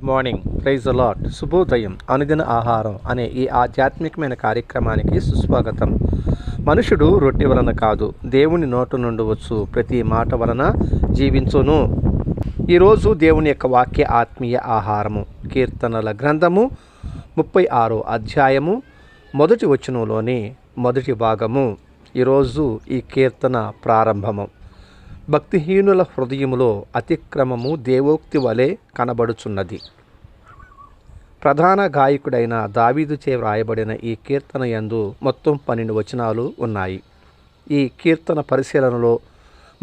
Good morning. Praise allot శుభోదయం. అనుదిన ఆహారం అనే ఈ ఆధ్యాత్మికమైన కార్యక్రమానికి సుస్వాగతం. మనుషుడు రొట్టె వలన కాదు దేవుని నోటు నుండి వచ్చు. ప్రతి మాట వలన జీవించును. ఈరోజు దేవుని యొక్క వాక్య ఆత్మీయ ఆహారము కీర్తనల గ్రంథము ముప్పై ఆరో అధ్యాయము మొదటి వచనంలోని మొదటి భాగము. ఈరోజు ఈ కీర్తన ప్రారంభము. భక్తిహీనుల హృదయములో అతిక్రమము దేవోక్తి వలె కనబడుచున్నది. ప్రధాన గాయకుడైన దావీదుచే వ్రాయబడిన ఈ కీర్తన యందు మొత్తం పన్నెండు వచనాలు ఉన్నాయి. ఈ కీర్తన పరిశీలనలో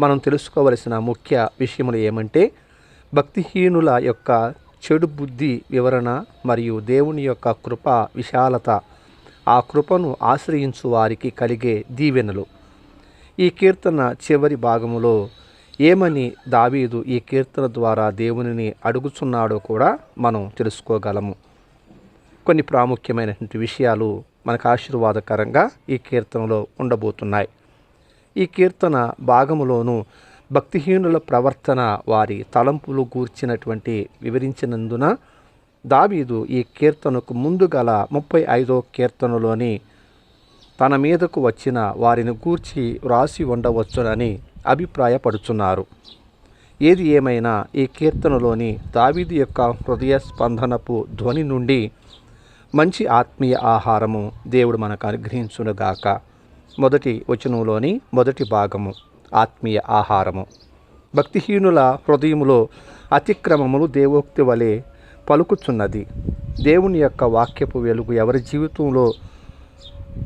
మనం తెలుసుకోవలసిన ముఖ్య విషయములు ఏమంటే భక్తిహీనుల యొక్క చెడు బుద్ధి వివరణ మరియు దేవుని యొక్క కృప విశాలత ఆ కృపను ఆశ్రయించు వారికి కలిగే దీవెనలు. ఈ కీర్తన చివరి భాగములో ఏమని దావీదు ఈ కీర్తన ద్వారా దేవునిని అడుగుచున్నాడో కూడా మనం తెలుసుకోగలము. కొన్ని ప్రాముఖ్యమైనటువంటి విషయాలు మనకు ఆశీర్వాదకరంగా ఈ కీర్తనలో ఉండబోతున్నాయి. ఈ కీర్తన భాగములోను భక్తిహీనుల ప్రవర్తన వారి తలంపులు గూర్చినటువంటి వివరించినందున దావీదు ఈ కీర్తనకు ముందు గల ముప్పై ఐదో కీర్తనలోని తన మీదకు వచ్చిన వారిని గూర్చి వ్రాసి ఉండవచ్చునని అభిప్రాయపడుచున్నారు. ఏది ఏమైనా ఈ కీర్తనలోని దావీది యొక్క హృదయ స్పందనపు ధ్వని నుండి మంచి ఆత్మీయ ఆహారము దేవుడు మనకు అనుగ్రహించునుగాక. మొదటి వచనంలోని మొదటి భాగము ఆత్మీయ ఆహారము. భక్తిహీనుల హృదయములో అతిక్రమములు దేవోక్తి వలె పలుకుచున్నది. దేవుని యొక్క వాక్యపు వెలుగు ఎవరి జీవితంలో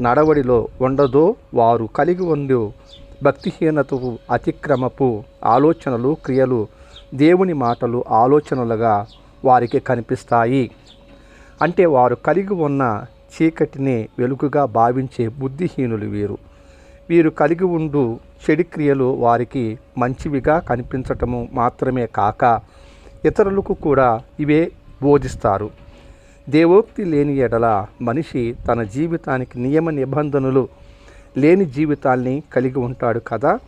నడవడిలో ఉండదో వారు కలిగి ఉండు. భక్తిహీనతకు అతిక్రమపు ఆలోచనలు క్రియలు దేవుని మాటలు ఆలోచనలుగా వారికి కనిపిస్తాయి. అంటే వారు కలిగి ఉన్న చీకటిని వెలుగుగా భావించే బుద్ధిహీనులు వీరు. వీరు కలిగి ఉండు చెడు క్రియలు వారికి మంచివిగా కనిపించటము మాత్రమే కాక ఇతరులకు కూడా ఇవే బోధిస్తారు. దేవోక్తి లేని ఎడల మనిషి తన జీవితానికి నియమ నిబంధనలు లేని జీవితాన్ని కలిగి ఉంటాడు కదా?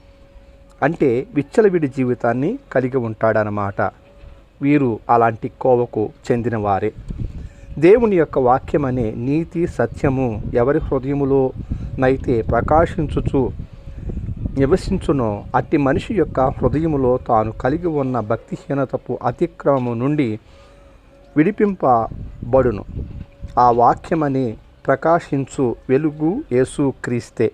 అంటే విచ్చలవిడి జీవితాన్ని కలిగి ఉంటాడనమాట వీరు అలాంటి కోవకు చెందినవారే. దేవుని యొక్క వాక్యం అనే నీతి సత్యము ఎవరి హృదయములో నైతే ప్రకాశించుచు నివసించునో అట్టి మనిషి యొక్క హృదయములో తాను కలిగి ఉన్న భక్తిహీనతపు అతిక్రమము నుండి విడిపింప బడును. ఆ వాక్యమని ప్రకాశించు వెలుగు యేసు క్రీస్తే.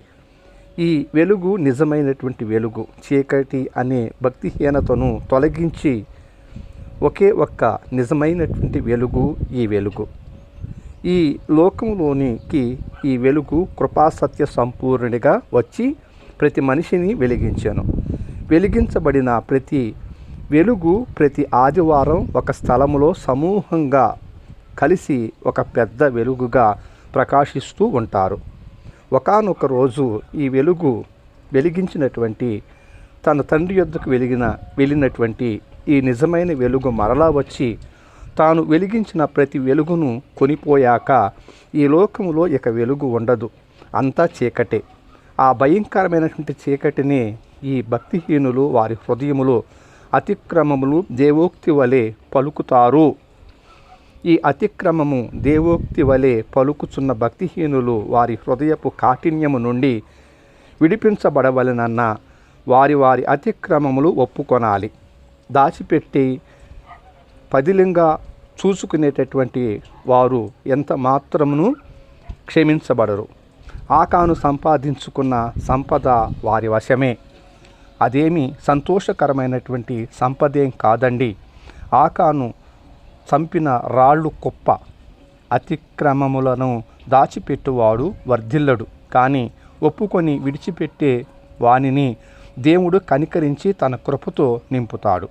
ఈ వెలుగు నిజమైనటువంటి వెలుగు. చీకటి అనే భక్తిహీనతను తొలగించి ఒకే ఒక్క నిజమైనటువంటి వెలుగు ఈ వెలుగు. ఈ లోకంలోనికి ఈ వెలుగు కృపాసత్య సంపూర్ణుడిగా వచ్చి ప్రతి మనిషిని వెలిగించాను. వెలిగించబడిన ప్రతి వెలుగు ప్రతి ఆదివారం ఒక స్థలంలో సమూహంగా కలిసి ఒక పెద్ద వెలుగుగా ప్రకాశిస్తూ ఉంటారు. ఒకనొక రోజు ఈ వెలుగు వెలిగించినటువంటి తన తండ్రి యొద్దకు వెలిగిన వెళ్ళినటువంటి ఈ నిజమైన వెలుగు మరలా వచ్చి తాను వెలిగించిన ప్రతి వెలుగును కొనిపోయాక ఈ లోకములో ఇక వెలుగు ఉండదు. అంతా చీకటే. ఆ భయంకరమైనటువంటి చీకటిని ఈ భక్తిహీనులు వారి హృదయములో అతిక్రమములు దేవోక్తి వలె పలుకుతారు. ఈ అతిక్రమము దేవోక్తి వలె పలుకుచున్న భక్తిహీనులు వారి హృదయపు కాఠిన్యము నుండి విడిపించబడవలనన్న వారి వారి అతిక్రమములు ఒప్పుకొనాలి. దాచిపెట్టి పదిలింగా చూసుకునేటటువంటి వారు ఎంత మాత్రమును క్షమించబడరు. ఆకాను సంపాదించుకున్న సంపద వారి వశమే. అదేమి సంతోషకరమైనటువంటి సంపదేం కాదండి. ఆకాను చంపిన రాళ్ళు కుప్ప అతిక్రమములను దాచిపెట్టువాడు వర్ధిల్లడు. కానీ ఒప్పుకొని విడిచిపెట్టే వానిని దేవుడు కనికరించి తన కృపతో నింపుతాడు.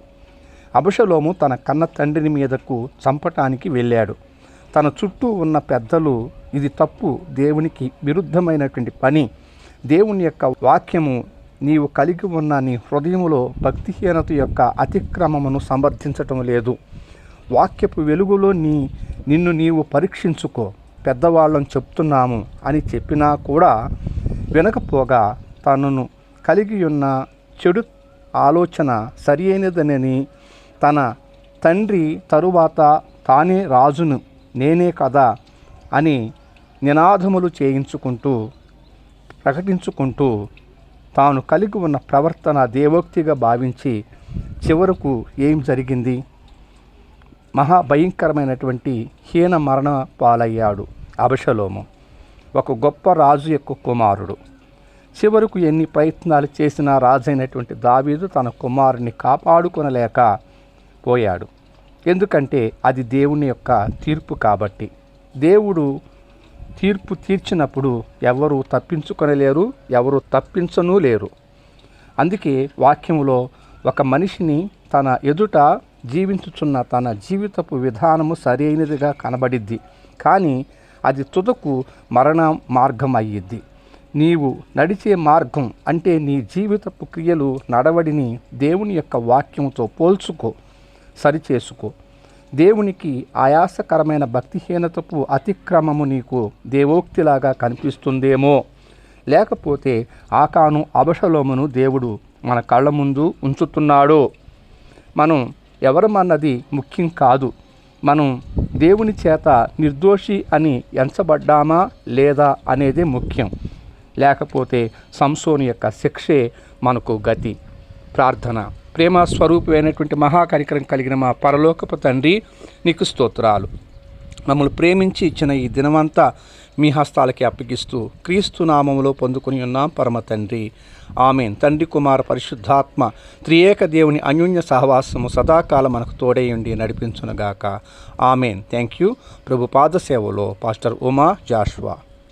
అబషలోము తన కన్న తండ్రిని మీదకు చంపటానికి వెళ్ళాడు. తన చుట్టూ ఉన్న పెద్దలు ఇది తప్పు దేవునికి విరుద్ధమైనటువంటి పని. దేవుని యొక్క వాక్యము నీవు కలిగి ఉన్న నీ హృదయములో భక్తిహీనత యొక్క అతిక్రమమును సమర్థించటం లేదు. వాక్యపు వెలుగులో నీ నిన్ను నీవు పరీక్షించుకో. పెద్దవాళ్ళని చెప్తున్నాము అని చెప్పినా కూడా వినకపోగా తనను కలిగి ఉన్న చెడు ఆలోచన సరియైనదనని తన తండ్రి తరువాత తానే రాజును నేనే కదా అని నినాదములు చేయించుకుంటూ ప్రకటించుకుంటూ తాను కలిగి ఉన్న ప్రవర్తన దేవోక్తిగా భావించి చివరకు ఏం జరిగింది? మహాభయంకరమైనటువంటి హీన మరణ పాలయ్యాడు అబషలోము. ఒక గొప్ప రాజు యొక్క కుమారుడు. చివరకు ఎన్ని ప్రయత్నాలు చేసినా రాజైనటువంటి దావీదు తన కుమారుని కాపాడుకొనలేక పోయాడు. ఎందుకంటే అది దేవుని యొక్క తీర్పు కాబట్టి. దేవుడు తీర్పు తీర్చినప్పుడు ఎవరు తప్పించుకొనలేరు ఎవరు తప్పించనూ లేరు. అందుకే వాక్యంలో ఒక మనిషిని తన ఎదుట జీవించుచున్న తన జీవితపు విధానము సరైనదిగా కనబడిద్ది. కానీ అది తుదకు మరణ మార్గం అయ్యిద్ది నీవు నడిచే మార్గం అంటే నీ జీవితపు క్రియలు నడవడిని దేవుని యొక్క వాక్యంతో పోల్చుకో సరిచేసుకో. దేవునికి ఆయాసకరమైన భక్తిహీనతపు అతిక్రమము నీకు దేవోక్తిలాగా కనిపిస్తుందేమో. లేకపోతే ఆకాను అబషలోమును దేవుడు మన కళ్ళ ముందు ఉంచుతున్నాడు. మనం ఎవరమన్నది ముఖ్యం కాదు. మనం దేవుని చేత నిర్దోషి అని ఎంచబడ్డామా లేదా అనేదే ముఖ్యం. లేకపోతే సంసోని యొక్క శిక్షే మనకు గతి. ప్రార్థన. ప్రేమ స్వరూపమైనటువంటి మహాకరికరం కలిగిన మా పరలోకపు తండ్రి నీకు స్తోత్రాలు. మమ్మల్ని ప్రేమించి ఇచ్చిన ఈ దినమంతా మీ హస్తాలకి అప్పగిస్తూ క్రీస్తు నామములో పొందుకుని ఉన్నాం పరమ తండ్రి. ఆమెన్. తండ్రి కుమార పరిశుద్ధాత్మ త్రియేక దేవుని అన్యోన్య సహవాసము సదాకాలం మనకు తోడేయండి నడిపించునుగాక. ఆమెన్. Thank you. ప్రభు పాద సేవలో పాస్టర్ ఉమా జాష్వా.